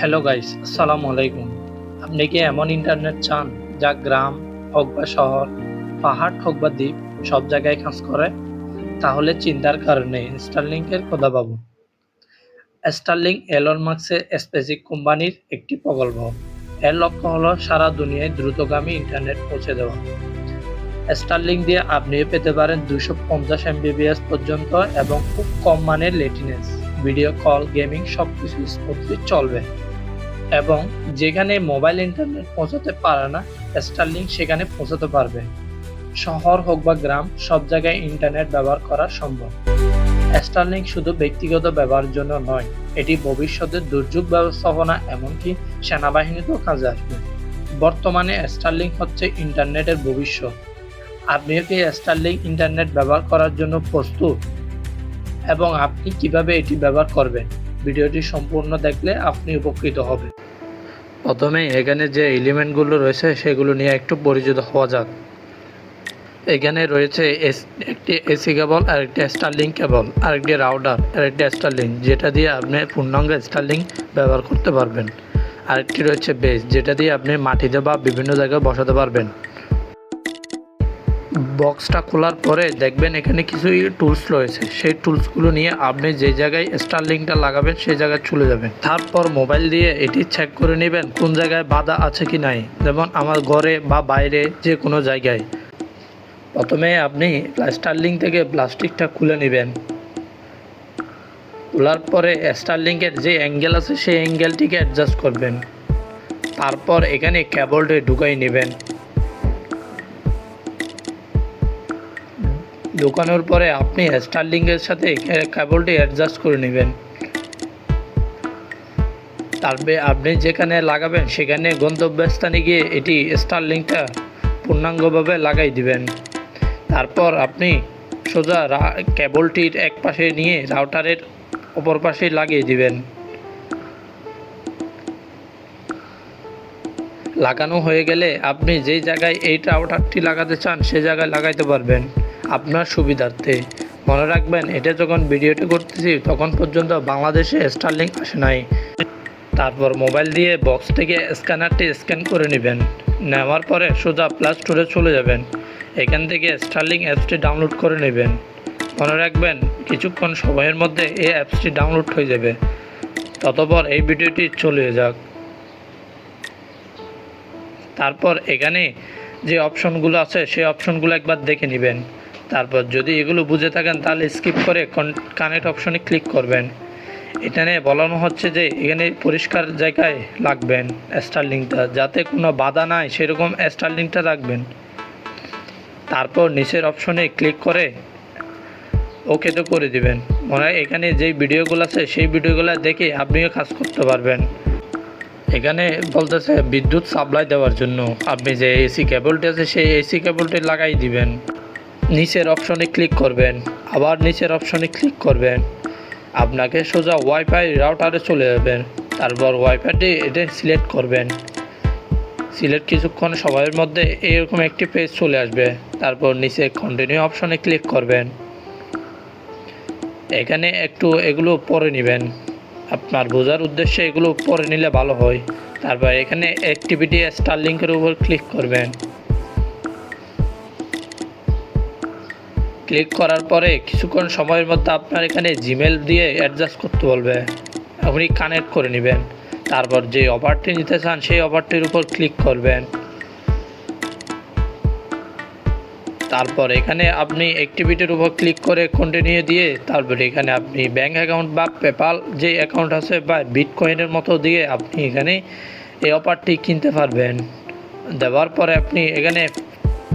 Hello guys আসসালামু আলাইকুম আপনি কি এমন ইন্টারনেট চান যা গ্রাম হোক বা শহর, পাহাড় হোক বা দ্বীপ, সব জায়গায় কাজ করে? তাহলে চিন্তার কারণে স্টারলিংকের কথা ভাবুন স্টারলিংক এলন মার্কসের স্পেসিক কোম্পানির একটি প্রকল্প। এর লক্ষ্য হলো সারা দুনিয়ায় দ্রুতগামী ইন্টারনেট পৌঁছে দেওয়া। স্টারলিংক দিয়ে আপনি পেতে পারেন দুশো পঞ্চাশ এমবিবিএস পর্যন্ত এবং খুব কম মানের লেটিনেস ভিডিও কল গেমিং সব কিছু স্মুথলি চলবে। এবং যেখানে মোবাইল ইন্টারনেট পৌঁছাতে পারে না স্টারলিংক সেখানে পৌঁছাতে পারবে। শহর হোক বা গ্রাম, সব জায়গায় ইন্টারনেট ব্যবহার করা সম্ভব। স্টারলিংক শুধু ব্যক্তিগত ব্যবহারের জন্য নয়, এটি ভবিষ্যতের দুর্যোগ ব্যবস্থাপনা, এমনকি সেনাবাহিনীতেও কাজে আসবে। বর্তমানে স্টারলিংক হচ্ছে ইন্টারনেটের ভবিষ্যৎ। আপনিও কি স্টারলিংক ইন্টারনেট ব্যবহার করার জন্য প্রস্তুত? এবং আপনি কীভাবে এটি ব্যবহার করবেন। ভিডিওটি সম্পূর্ণ দেখলে আপনি উপকৃত হবেন। প্রথমে এখানে যে এলিমেন্টগুলো রয়েছে, সেগুলো নিয়ে একটু পরিচিত হওয়া যাক। এখানে রয়েছে একটি এসি কেবল আর একটি স্টারলিং কেবল আর একটি রাউটার আর একটি স্টারলিং, যেটা দিয়ে আপনি পূর্ণাঙ্গ স্টারলিং ব্যবহার করতে পারবেন। আরেকটি রয়েছে বেস, যেটা দিয়ে আপনি মাটিতে বা বিভিন্ন জায়গায় বসাতে পারবেন। বক্সটা খোলার পরে দেখবেন এখানে কিছু টুলস রয়েছে। সেই টুলসগুলো নিয়ে আপনি যে জায়গায় স্টারলিংটা লাগাবেন, সেই জায়গায় চলে যাবেন। তারপর মোবাইল দিয়ে এটি চেক করে নেবেন, কোন জায়গায় বাধা আছে কি নাই। যেমন আমার ঘরে বা বাইরে যে কোনো জায়গায়। প্রথমে আপনি স্টারলিং থেকে প্লাস্টিকটা খুলে নেবেন। খোলার পরে স্টারলিংকের যে অ্যাঙ্গেল আছে, সেই অ্যাঙ্গেলটিকে অ্যাডজাস্ট করবেন। তারপর এখানে কেবলটি ঢুকাই নেবেন। ঢোকানোর পরে আপনি স্টারলিংকের সাথে কেবলটি অ্যাডজাস্ট করে নেবেন। তারপরে আপনি যেখানে লাগাবেন, সেখানে গন্তব্যস্থানে গিয়ে এটি স্টারলিংকটা পূর্ণাঙ্গভাবে লাগাই দিবেন। তারপর আপনি সোজা কেবলটির এক পাশে নিয়ে রাউটারের অপর পাশে লাগিয়ে দিবেন। লাগানো হয়ে গেলে আপনি যেই জায়গায় এই রাউটারটি লাগাতে চান সেই জায়গায় লাগাইতে পারবেন। আপনার সুবিধার্থে। মনে রাখবেন, এটা যখন ভিডিওটি করতেছি, তখন পর্যন্ত বাংলাদেশে স্টারলিংক আসে নাই। তারপর মোবাইল দিয়ে বক্স থেকে স্ক্যানারটি স্ক্যান করে নেবেন। নেওয়ার পরে সোজা প্লাস স্টোরে চলে যাবেন। এখান থেকে স্টারলিং অ্যাপসটি ডাউনলোড করে নেবেন। মনে রাখবেন, কিছুক্ষণ সময়ের মধ্যে এই অ্যাপসটি ডাউনলোড হয়ে যাবে। ততপর এই ভিডিওটি চলে যাক। তারপর এখানে যে অপশনগুলো আছে, সেই অপশনগুলো একবার দেখে নেবেন। তারপর যদি এগুলো বুঝে থাকেন, তাহলে স্কিপ করে কানেক্ট অপশনে ক্লিক করবেন। এখানে বলানো হচ্ছে যে, এখানে পরিষ্কার জায়গায় রাখবেন স্টারলিংটা যাতে কোনো বাধা নাই, সেরকম স্টারলিংটা রাখবেন। তারপর নিচের অপশনে ক্লিক করে ওকে তো করে দিবেন। মনে হয় এখানে যেই ভিডিওগুলো আছে, সেই ভিডিওগুলো দেখে আপনিও কাজ করতে পারবেন। এখানে বলতেছে বিদ্যুৎ সাপ্লাই দেওয়ার জন্য। আপনি যে এসি কেবলটি আছে, সেই এসি কেবলটি লাগাই দিবেন। নিচের অপশনে ক্লিক করবেন। আবার নিচের অপশনে ক্লিক করবেন। আপনাকে সোজা ওয়াইফাই রাউটারে চলে যাবেন। তারপর ওয়াইফাইটি এটা সিলেক্ট করবেন। সিলেক্ট কিছুক্ষণ সময়ের মধ্যে এরকম একটি পেজ চলে আসবে। তারপর নিচে কন্টিনিউ অপশনে ক্লিক করবেন। এখানে একটু এগুলো পরে নেবেন। আপনার বোঝার উদ্দেশ্যে এগুলো পরে নিলে ভালো হয়। তারপর এখানে অ্যাক্টিভিটি স্টারলিংকের উপর ক্লিক করবেন। ক্লিক করার পরে কিছুক্ষণ সময়ের মধ্যে আপনার এখানে জিমেল দিয়ে অ্যাডজাস্ট করতে বলবে। আপনি কানেক্ট করে নেবেন। তারপর যে অফারটি নিতে চান, সেই অফারটির উপর ক্লিক করবেন। তারপর এখানে আপনি অ্যাক্টিভিটির উপর ক্লিক করে কন্টিনিউ দিয়ে তারপর এখানে আপনি ব্যাঙ্ক অ্যাকাউন্ট বা পেপাল যে অ্যাকাউন্ট আছে বা বিটকয়েনের মতো দিয়ে আপনি এখানে এই অফারটি কিনতে পারবেন। দেওয়ার পরে আপনি এখানে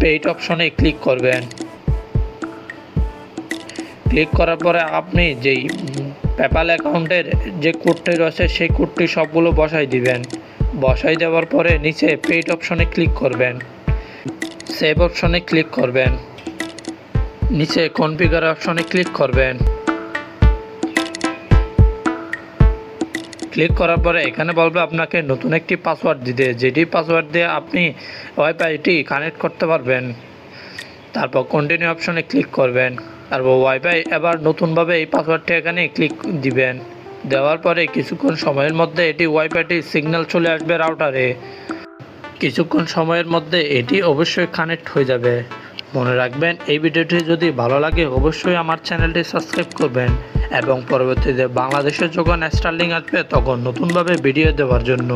পেইড অপশনে ক্লিক করবেন। ক্লিক করার পরে আপনি যেই পেপাল অ্যাকাউন্টের যে কোডটি রয়েছে সেই কোডটি সবগুলো বসাই দিবেন। বসাই দেওয়ার পরে নিচে পেইড অপশনে ক্লিক করবেন। সেভ অপশনে ক্লিক করবেন। নিচে কনফিগার অপশনে ক্লিক করবেন। ক্লিক করার পরে এখানে বলবে আপনাকে নতুন একটি পাসওয়ার্ড দিতে। যেটি পাসওয়ার্ড দিয়ে আপনি ওয়াইফাইটি কানেক্ট করতে পারবেন। তারপর কন্টিনিউ অপশনে ক্লিক করবেন। তারপর ওয়াইফাই এবার নতুনভাবে এই পাসওয়ার্ডটি এখানে ক্লিক দিবেন। দেওয়ার পরে কিছুক্ষণ সময়ের মধ্যে এটি ওয়াইফাইটি সিগন্যাল চলে আসবে রাউটারে কিছুক্ষণ সময়ের মধ্যে এটি অবশ্যই কানেক্ট হয়ে যাবে। মনে রাখবেন, এই ভিডিওটি যদি ভালো লাগে, অবশ্যই আমার চ্যানেলটি সাবস্ক্রাইব করবেন এবং পরবর্তীতে বাংলাদেশে যখন স্টার্লিং আসবে, তখন নতুনভাবে ভিডিও দেওয়ার জন্য।